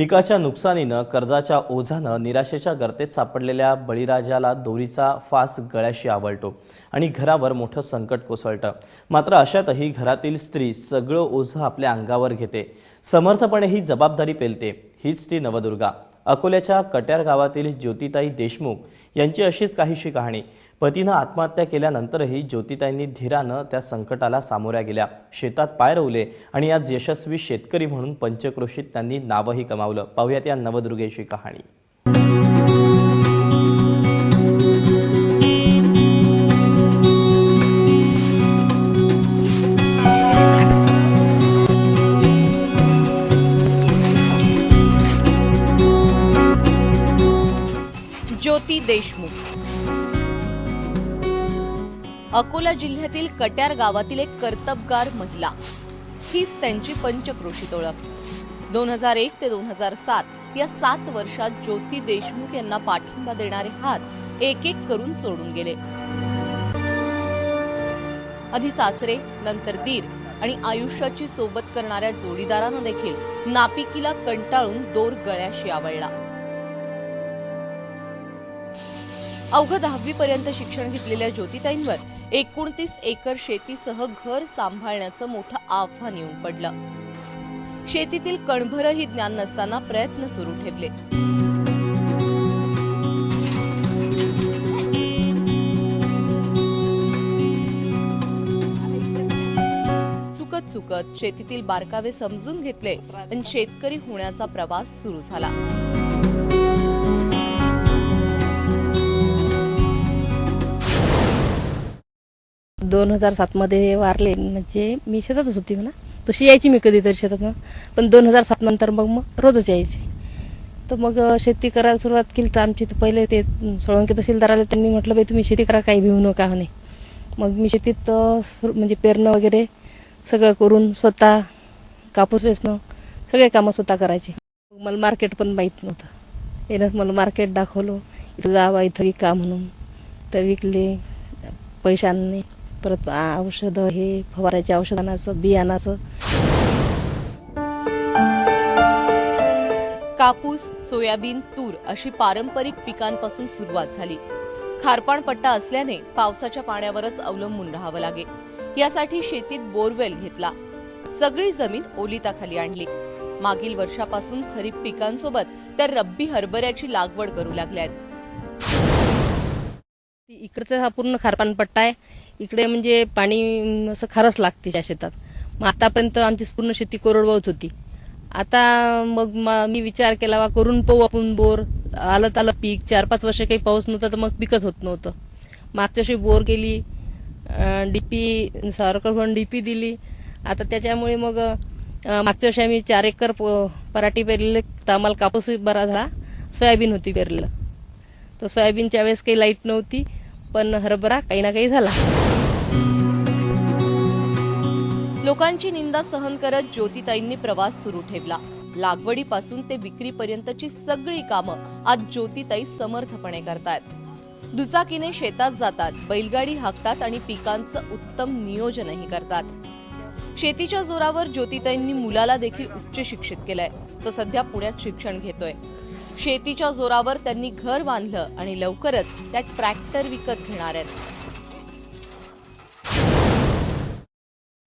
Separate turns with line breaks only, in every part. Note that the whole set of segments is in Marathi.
पिकाच्या नुकसानीनं कर्जाच्या ओझानं निराशेच्या गर्तेत सापडलेल्या बळीराजाला दोरीचा फास गळ्याशी आवळतो आणि घरावर मोठं संकट कोसळतं. मात्र अशातही घरातील स्त्री सगळं ओझं आपल्या अंगावर घेते. समर्थपणे ही जबाबदारी पेलते हीच ती नवदुर्गा. अकोल्याच्या कट्यार गावातील ज्योतिताई देशमुख यांची अशीच काहीशी कहाणी. पतीनं आत्महत्या केल्यानंतरही ज्योतिताईंनी धीरानं त्या संकटाला सामोऱ्या गेल्या. शेतात पाय रोवले आणि आज यशस्वी शेतकरी म्हणून पंचक्रोशीत त्यांनी नावही कमावलं. पाहुयात या नवदुर्गेची कहाणी.
ज्योती देशमुख. अकोला जिल्ह्यातील कट्यार गावातील एक कर्तबगार महिला. हीच त्यांची पंचक्रोशीत ओळख. दोन हजार एक ते दोन हजार सात या सात वर्षात ज्योती देशमुख यांना पाठिंबा देणारे हात एक एक करून सोडून गेले. आधी सासरे नंतर दीर आणि आयुष्याची सोबत करणाऱ्या जोडीदारानं देखील नापिकीला कंटाळून दोर गळ्याशी आवळला. अवघं दहावी पर्यंत शिक्षण घेतलेल्या ज्योतिताईंवर एकोणतीस एकर शेतीसह घर सांभाळण्याचं मोठं आव्हान येऊन पडलं. शेतीतील कणभरही ज्ञान नसताना प्रयत्न सुरू ठेवले. चुकत चुकत शेतीतील बारकावे समजून घेतले आणि शेतकरी होण्याचा प्रवास सुरू झाला.
दोन हजार सातमध्ये वारले. म्हणजे मी शेतातच होती म्हणा. तशी यायची मी कधीतरी शेतात. पण दोन हजार सात नंतर मग मग रोजच यायची. तर मग शेती करायला सुरुवात केली तर आमची तर पहिले ते सोळंकी तहसीलदार आले त्यांनी म्हटलं बाई तुम्ही शेती करा काही भिवू नका म्हणे. मग मी शेतीत सुरु- म्हणजे पेरणं वगैरे सगळं करून स्वतः कापूस वेचणं सगळे कामं स्वतः करायचे. मला मार्केट पण माहीत नव्हतं. यानं मला मार्केट दाखवलं. इथं जावा इथं विका म्हणून. तर विकले पैशांनी परत औषधं हे फवारायचे औषधांचं बियाणाचं.
कापूस सोयाबीन तूर अशी पारंपरिक पिकांपासून सुरुवात झाली. खारपाण पट्टा असल्याने पावसाच्या पाण्यावरच अवलंबून राहावं लागे. यासाठी शेतीत बोरवेल घेतला. सगळी जमीन ओलिताखाली आणली. मागील वर्षापासून खरीप पिकांसोबत त्या रब्बी हरभऱ्याची लागवड करू लागल्यात.
इकडचा हा पूर्ण खारपान पट्टा आहे. इकडे म्हणजे पाणी असं खारच लागते त्या शेतात. मग आतापर्यंत आमची पूर्ण शेती कोरडवाहूच होती. आता मग मी विचार केला वा करून पाहू आपण बोर. आलं आलं पीक. चार पाच वर्ष काही पाऊस नव्हता तर मग पिकच होत नव्हतं. मागच्या वर्षी बोर केली डीपी सावरकर डीपी दिली. आता त्याच्यामुळे मग मागच्या वर्षी आम्ही चार एकर प- पराठी पेरलेले. तर आम्हाला कापूस बरा झाला. सोयाबीन होती पेरलेलं. तर सोयाबीनच्या वेळेस काही लाइट नव्हती. पण हरभरा काही ना काही झाला.
लोकांची निंदा सहन करत ज्योतिताईंनी प्रवास सुरू ठेवला. लागवडीपासून ते विक्रीपर्यंतची सगळी कामं आज ज्योतिताई समर्थपणे करतात. दुचाकीने शेतात जातात बैलगाडी हाकतात आणि पिकांचं उत्तम नियोजनही करतात. शेतीच्या जोरावर ज्योतिताईंनी मुलाला देखील उच्च शिक्षित केलंय. तो सध्या पुण्यात शिक्षण घेतोय. शेतीच्या जोरावर त्यांनी घर बांधलं आणि लवकरच त्या ट्रॅक्टर विकत घेणार आहेत.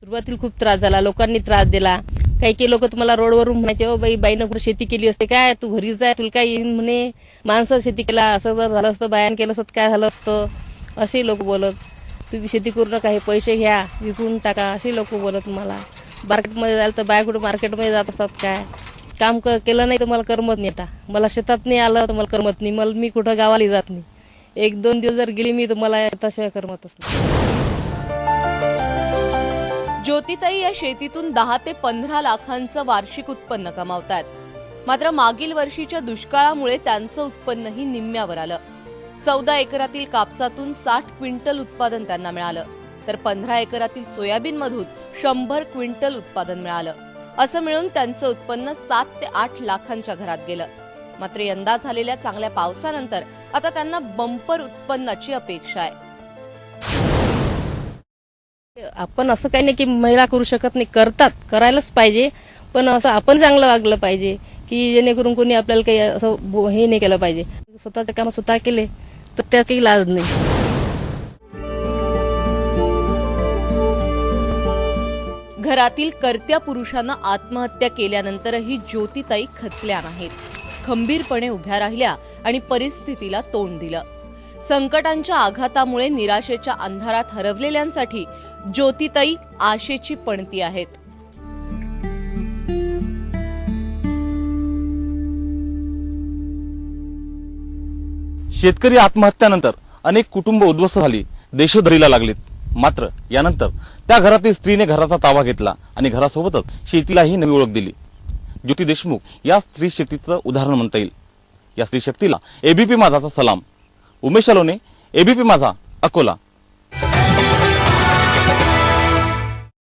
सुरुवातीला खूप त्रास झाला लोकांनी त्रास दिला. काही काही लोक तुम्हाला रोडवरून म्हणायचे ओ बाई बाईनं कुठे शेती केली असते? काय? तू घरी जाय तुला काय येईन म्हणे? माणसं शेती केला असं जर झालं असतं बायान केलं असतं काय झालं असतं? असे लोक बोलत तुम्ही शेती करू नका हे पैसे घ्या विकून टाका असे लोक बोलत मला मार्केटमध्ये जाल तर बाया कुठे मार्केटमध्ये जात असतात काय? काम क केलं नाही तर मला करमत नाही आता. मला शेतात नाही आलं तर मला करमत नाही. मला मी कुठं गावाला जात नाही. एक दोन दिवस जर गेली मी तर मला शेताशिवाय करमतच नाही.
ज्योतिताई या शेतीतून दहा ते पंधरा लाखांचं वार्षिक उत्पन्न कमावतात. मात्र मागील वर्षीच्या दुष्काळामुळे त्यांचं उत्पन्नही निम्म्यावर आलं. चौदा एकरातील कापसातून साठ क्विंटल उत्पादन त्यांना मिळालं. तर पंधरा एकरातील सोयाबीन मधून शंभर क्विंटल उत्पादन मिळालं. असं मिळून त्यांचं उत्पन्न सात ते आठ लाखांच्या घरात गेलं. मात्र यंदा झालेल्या चांगल्या पावसानंतर आता त्यांना बंपर उत्पन्नाची अपेक्षा आहे.
आपण असं काही नाही की महिला करू शकत नाही करतात करायलाच पाहिजे. पण असं आपण चांगलं वागलं पाहिजे की जेणेकरून कोणी आपल्याला काही असं बो- हे नाही केलं पाहिजे. स्वतःचे काम स्वतः केले तर त्यात काही लाज नाही.
घरातील कर्त्या पुरुषानं आत्महत्या केल्यानंतरही ज्योतिताई खचल्या नाहीत. खंबीरपणे उभ्या राहिल्या आणि परिस्थितीला तोंड दिलं. संकटांच्या आघातामुळे निराशेच्या अंधारात हरवलेल्यांसाठी ज्योतिताई आशेची पणती आहेत.
शेतकरी आत्महत्यानंतर अनेक कुटुंब उद्ध्वस्त झाली. देशोधरीला लागलीत. मात्र यानंतर त्या घरातील स्त्रीने घराचा ताबा घेतला आणि घरासोबतच शेतीलाही नवी ओळख दिली. ज्योती देशमुख या स्त्री शक्तीचं उदाहरण म्हणता येईल. या स्त्री शक्तीला एबीपी माझाचा सलाम. उमेश अलोने एबीपी माझा अकोला.